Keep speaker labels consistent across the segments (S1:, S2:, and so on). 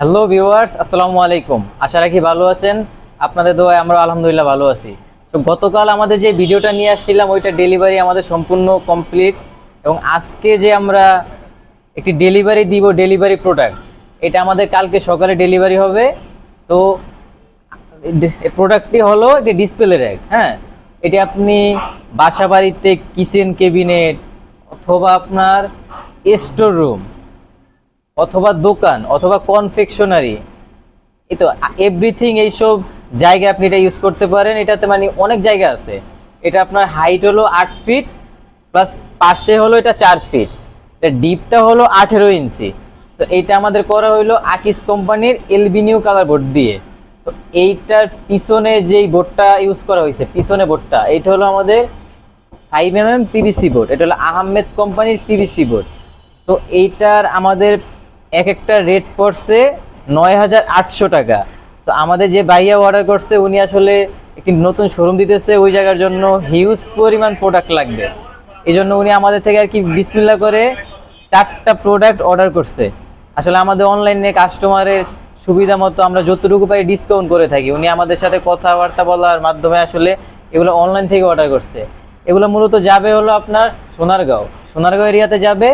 S1: Hello viewers, আসসালামু আলাইকুম। আশা রাখি ভালো আছেন। আপনাদের দোয়ায় আমরা আলহামদুলিল্লাহ ভালো আছি। তো গতকাল আমাদের যে ভিডিওটা নিয়ে আসছিলাম, ওইটা ডেলিভারি আমাদের সম্পূর্ণ কমপ্লিট এবং আজকে যে আমরা একটি ডেলিভারি দিব ডেলিভারি প্রোডাক্ট এটা আমাদের কালকে সকালে ডেলিভারি হবে। তো প্রোডাক্টটি হলো একটি ডিসপ্লে র্যাক হ্যাঁ? এটি আপনি বাসা বাড়িতে কিচেন ক্যাবিনেট অথবা আপনার স্টোর রুম অথবা দোকান অথবা কনফেকশনারি এই তো এভরিথিং এইসব জায়গায় আপনি এটা ইউজ করতে পারেন। এটাতে মানে অনেক জায়গা আছে। এটা আপনার হাইট হলো আট ফিট প্লাস পাশে হলো এটা চার ফিট এটা ডিপটা হলো আঠেরো ইঞ্চি। তো এইটা আমাদের করা হইল আকিস কোম্পানির এলবিনিউ কালার বোর্ড দিয়ে। তো এইটার পিছনে যেই বোর্ডটা ইউজ করা হয়েছে পিছনে বোর্ডটা এইটা হলো আমাদের five M M PVC board এটা হলো আহমেদ কোম্পানির পিভিসি বোর্ড তো এইটার আমাদের এক একটা রেট পড়ছে নয় হাজার আটশো টাকা। তো আমাদের যে বাইয়া অর্ডার করছে, উনি আসলে একটি নতুন শোরুম দিতেছে, ওই জায়গার জন্য হিউজ পরিমাণ প্রোডাক্ট লাগবে। এই জন্য উনি আমাদের থেকে আর কি বিসমিল্লা করে চারটা প্রোডাক্ট অর্ডার করছে। আসলে আমাদের অনলাইনে কাস্টমারের সুবিধা মতো আমরা যতটুকু পাই ডিসকাউন্ট করে থাকি। উনি আমাদের সাথে কথাবার্তা বলার মাধ্যমে আসলে এগুলো অনলাইন থেকে অর্ডার করছে। এগুলো মূলত যাবে হলো আপনার সোনারগাঁও। সোনারগাঁও এরিয়াতে যাবে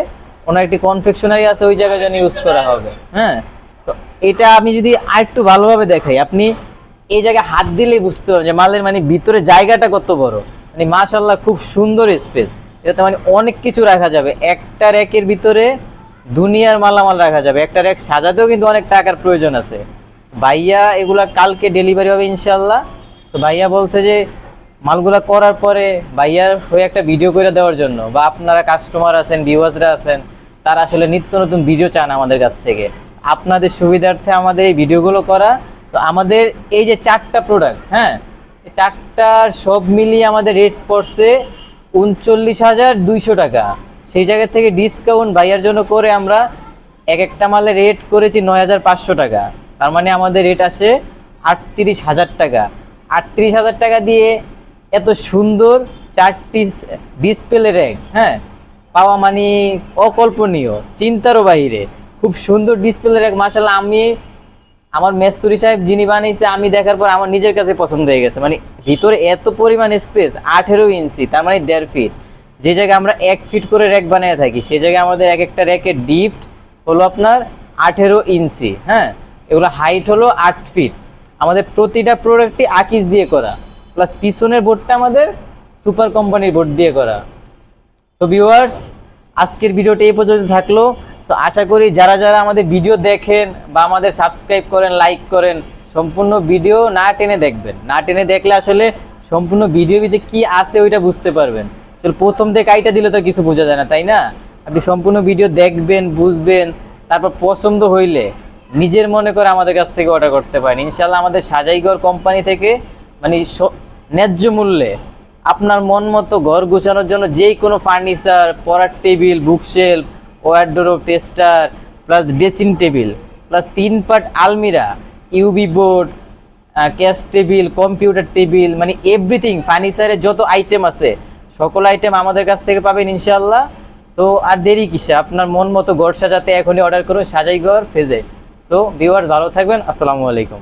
S1: ওনার একটি কনফেকশনারি আছে, ওই জায়গায় যেন ইউজ করা হবে। হ্যাঁ? তো এটা আমি যদি আরেকটু ভালোভাবে দেখাই, আপনি এই জায়গায় হাত দিলেই বুঝতে পারবেন যে মালের মানে ভিতরে জায়গাটা কত বড়। মানে মাশাল্লাহ খুব সুন্দর স্পেস এটাতে মানে অনেক কিছু রাখা যাবে। একটা র্যাকের ভিতরে দুনিয়ার মালামাল রাখা যাবে। একটা র্যাক সাজাতেও কিন্তু অনেক টাকার প্রয়োজন আছে। ভাইয়া এগুলা কালকে ডেলিভারি হবে ইনশাল্লাহ তো ভাইয়া বলছে যে মালগুলা করার পরে ভাইয়ার হয়ে একটা ভিডিও করে দেওয়ার জন্য। বা আপনারা কাস্টমার আছেন ভিউয়ার্সরা আছেন তারা আসলে নিত্য নতুন ভিডিও চান আমাদের কাছ থেকে। আপনাদের সুবিধার্থে আমাদের এই ভিডিওগুলো করা। তো আমাদের এই যে চারটা প্রোডাক্ট হ্যাঁ চারটার সব মিলিয়ে আমাদের রেট পড়ছে উনচল্লিশ হাজার দুইশো টাকা। সেই জায়গা থেকে ডিসকাউন্ট বাইয়ার জন্য করে আমরা এক একটা মালে রেট করেছি নয় হাজার পাঁচশো টাকা। তার মানে আমাদের রেট আসে আটত্রিশ হাজার টাকা। আটত্রিশ হাজার টাকা দিয়ে এত সুন্দর চারটি ডিসপ্লে র্যাক হ্যাঁ পাওয়া মানে অকল্পনীয়, চিন্তারও বাহিরে। খুব সুন্দর ডিসপ্লে র্যাক মাসাল্লাহ আমি, আমার মেস্তুরি সাহেব যিনি বানিয়েছে, আমি দেখার পর আমার নিজের কাছে পছন্দ হয়ে গেছে। মানে ভিতরে এত পরিমাণ স্পেস আঠেরো ইঞ্চি, তার মানে দেড় ফিট যে জায়গায় আমরা এক ফিট করে র্যাক বানিয়ে থাকি, সে জায়গায় আমাদের এক একটা র্যাকের ডিপট হলো আপনার আঠেরো ইঞ্চি হ্যাঁ? এগুলো হাইট হলো আট ফিট আমাদের প্রতিটা প্রোডাক্টই আকিস দিয়ে করা। প্লাস পিছনের বোর্ডটা আমাদের সুপার কোম্পানির বোর্ড দিয়ে করা। তো ভিউয়ার্স আজকের ভিডিওটা এই পর্যন্ত থাকল। তো আশা করি যারা যারা আমাদের ভিডিও দেখেন বা আমাদের সাবস্ক্রাইব করেন লাইক করেন, সম্পূর্ণ ভিডিও না টেনে দেখবেন। না টেনে দেখলে আসলে সম্পূর্ণ ভিডিও ভিতরে কী আছে ওইটা বুঝতে পারবেন। আসলে প্রথম থেকে আইটা দিলে তো কিছু বোঝা যায় না, তাই না? আপনি সম্পূর্ণ ভিডিও দেখবেন, বুঝবেন, তারপর পছন্দ হইলে নিজের মনে করে আমাদের কাছ থেকে অর্ডার করতে পারেন। ইনশাল্লাহ আমাদের সাজাইগর কোম্পানি থেকে মানে ন্যায্য মূল্যে আপনার মন মতো ঘর গোছানোর জন্য যেই কোনো ফার্নিচার পড়ার table bookshelf wardrobe tester plus dressing table plus তিন পার্ট আলমিরা UV board cash table computer table মানে এভরিথিং ফার্নিচারের যত আইটেম আছে, সকল আইটেম আমাদের কাছ থেকে পাবেন ইনশাল্লাহ সো আর দেরি কিসে? আপনার মন মতো ঘর সাজাতে এখনই অর্ডার করুন, সাজাই ঘর, ফেজে। সো ভিউয়ার ভালো থাকবেন, আসসালামু আলাইকুম।